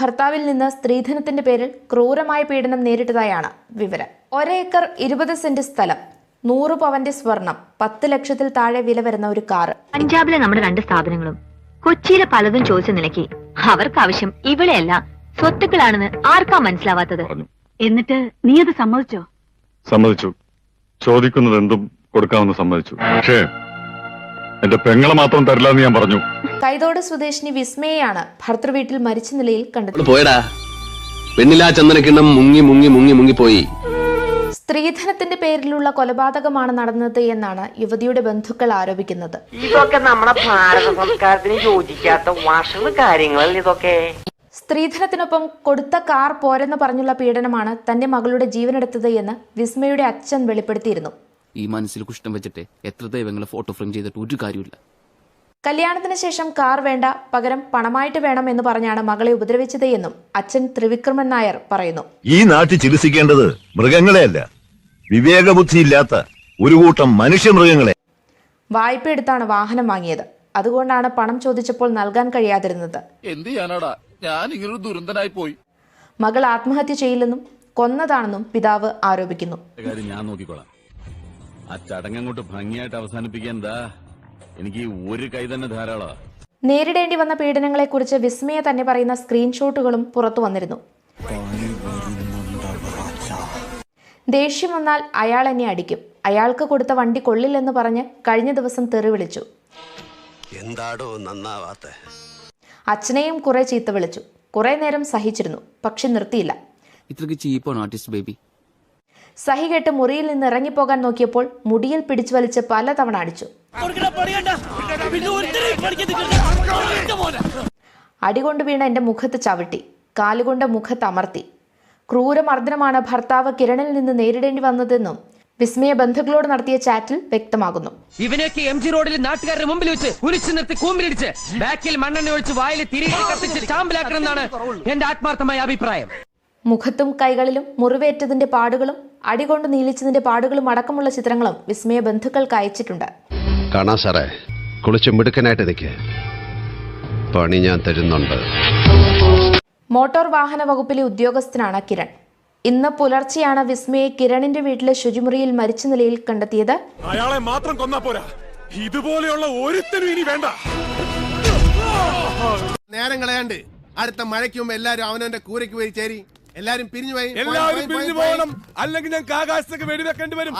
ഭർത്താവിൽ നിന്ന് സ്ത്രീധനത്തിന്റെ പേരിൽ ക്രൂരമായ പീഡനം നേരിട്ടതായാണ് വിവരം. ഒരേക്കർ ഇരുപത് സെന്റ് സ്ഥലം നൂറ് പവന്റെ സ്വർണം പത്ത് ലക്ഷത്തിൽ താഴെ വില വരുന്ന ഒരു കാറ്. പഞ്ചാബിലെ നമ്മുടെ രണ്ട് സ്ഥാപനങ്ങളും കൊച്ചിയിലെ പലതും ചോദിച്ച നിലയ്ക്ക് അവർക്ക് ആവശ്യം ഇവിടെയല്ല സ്വത്തുക്കളാണെന്ന് ആർക്കാ മനസ്സിലാവാത്തത്? എന്നിട്ട് നീ അത് സമ്മതിച്ചോ? സമ്മതിച്ചു. ചോദിക്കുന്നത് എന്തും കൊടുക്കാമെന്ന് സമ്മതിച്ചു. പക്ഷേ എന്റെ പെങ്ങളെ മാത്രം തരില്ല എന്ന് ഞാൻ പറഞ്ഞു. കൈതോട് സ്വദേശിനി വിസ്മയെയാണ് ഭർത്തൃവീട്ടിൽ മരിച്ച നിലയിൽ കണ്ടത്. പോയടാ. പെണ്ണിലാ ചന്ദനക്കിണ്ണം മുങ്ങി മുങ്ങി മുങ്ങി പോയി സ്ത്രീധനത്തിന്റെ പേരിലുള്ള കൊലപാതകമാണ് നടന്നത് എന്നാണ് യുവതിയുടെ ബന്ധുക്കൾ ആരോപിക്കുന്നത്. ഇതൊക്കെ നമ്മുടെ ഭാരത സംസ്കാരത്തിന് യോജിക്കാത്ത വഷൾ കാര്യങ്ങളല്ലേ ഇതൊക്കെ? സ്ത്രീധനത്തിനൊപ്പം കൊടുത്ത കാർ പോരെന്ന് പറഞ്ഞുള്ള പീഡനമാണ് തന്റെ മകളുടെ ജീവനെടുത്തത് എന്ന് വിസ്മയുടെ അച്ഛൻ വെളിപ്പെടുത്തിയിരുന്നു. ഈ മനസ്സിൽ കുഷ്ടം വെച്ചിട്ട് എത്ര ദൈവങ്ങളെ ഫോട്ടോ ഫ്രെയിം ചെയ്തിട്ട് ഒരു കാര്യമില്ല കല്യാണത്തിന് ശേഷം കാർ വേണ്ട പകരം പണമായിട്ട് വേണം എന്ന് പറഞ്ഞാണ് മകളെ ഉപദ്രവിച്ചത് എന്നും അച്ഛൻ ത്രിവിക്രമൻ നായർ പറയുന്നു. ഈ നാട്ടിൽ ചികിത്സിക്കേണ്ടത് മൃഗങ്ങളെയല്ല. വിവേകബുദ്ധിയില്ലാത്ത ഒരു കൂട്ടം മനുഷ്യ മൃഗങ്ങളെ. വായ്പ എടുത്താണ് വാഹനം വാങ്ങിയത്. അതുകൊണ്ടാണ് പണം ചോദിച്ചപ്പോൾ നൽകാൻ കഴിയാതിരുന്നത്. എന്ത് ചെയ്യാനാടാ? ഞാൻ ഇങ്ങനൊരു ദുരന്തനായി പോയി. മകൾ ആത്മഹത്യ ചെയ്യില്ലെന്നും കൊന്നതാണെന്നും പിതാവ് ആരോപിക്കുന്നു. കാര്യം ഞാൻ നോക്കിക്കോളാം. ആ ചടങ്ങ് അങ്ങോട്ട് ഭംഗിയായിട്ട് അവസാനിപ്പിക്കാൻ എന്താ? എനിക്ക് ഒരു കൈ തന്നെ ധാരാളമാ നേരിടേണ്ടി വന്ന പീഡനങ്ങളെക്കുറിച്ച് വിസ്മയ തന്നെ പറയുന്ന സ്ക്രീൻഷോട്ടുകളും പുറത്തു വന്നിരുന്നു. ദേഷ്യം വന്നാൽ അയാൾ എന്നെ അടിക്കും. അയാൾക്ക് കൊടുത്ത വണ്ടി കൊള്ളില്ലെന്ന് പറഞ്ഞ് കഴിഞ്ഞ ദിവസം തെറി വിളിച്ചു. എന്താടോ നന്നാവാത്ത? അച്ഛനെയും കുറെ ചീത്ത വിളിച്ചു. കുറെ നേരം സഹിച്ചിരുന്നു പക്ഷെ നിർത്തിയില്ല. ഇത്രക്ക് ചീപ്പാണ് ആർട്ടിസ്റ്റ് ബേബി? സഹി കെട്ട് മുറിയിൽ നിന്ന് ഇറങ്ങിപ്പോകാൻ നോക്കിയപ്പോൾ മുടിയിൽ പിടിച്ചു വലിച്ച് പലതവണ അടിച്ചു. അടികൊണ്ട് വീണ എന്റെ മുഖത്ത് ചവിട്ടി കാലുകൊണ്ട് മുഖത്ത് അമർത്തി. ക്രൂരമർദ്ദനമാണ് ഭർത്താവ് കിരണിൽ നിന്ന് നേരിടേണ്ടി വന്നതെന്നും വിസ്മയ ബന്ധുക്കളോട് നടത്തിയ ചാറ്റിൽ വ്യക്തമാകുന്നു. ഇവനെയൊക്കെ എം ജി റോഡിൽ നാട്ടുകാരുടെ മുമ്പിൽ വെച്ച് കുരിച്ചു നിർത്തി കൂമ്പിലിടിച്ച് ബാക്കിൽ മണ്ണെണ്ണ ഒഴിച്ച് വായിൽ തിരികെ കത്തിച്ച് ചാമ്പലാക്കണം എന്നാണ് എന്റെ ആത്മാർത്ഥമായ അഭിപ്രായം. മുഖത്തും കൈകളിലും മുറിവേറ്റതിന്റെ പാടുകളും അടികൊണ്ട് നീലിച്ചതിന്റെ പാടുകളും അടക്കമുള്ള ചിത്രങ്ങളും വിസ്മയ ബന്ധുക്കൾക്ക് അയച്ചിട്ടുണ്ട്. കാണാ സാറേ. കുളിച്ച് മിടുക്കനായിട്ട് നിൽക്ക് പണി ഞാൻ തരുന്നുണ്ട്. മോട്ടോർ വാഹന വകുപ്പിലെ ഉദ്യോഗസ്ഥനാണ് കിരൺ. ഇന്ന് പുലർച്ചെയാണ് വിസ്മയെ കിരണിന്റെ വീട്ടിലെ ശുചിമുറിയിൽ മരിച്ച നിലയിൽ കണ്ടെത്തിയത്. അയാളെ മാത്രം കൊന്നാ പോരാ. ഇതുപോലെയുള്ള ഒരുത്തരും ഇനി വേണ്ട. നേരം കളയാണ്ട് അടുത്ത മഴയ്ക്ക് മുമ്പ് എല്ലാരും അവനവന്റെ കൂരയ്ക്ക് പോയി ചേരി. എല്ലാരും പിരിഞ്ഞു പോയി. എല്ലാവരും പിരിഞ്ഞു പോകണം. അല്ലെങ്കിൽ ഞങ്ങൾക്ക് ആകാശത്തേക്ക് വെടിവെക്കേണ്ടി വരും.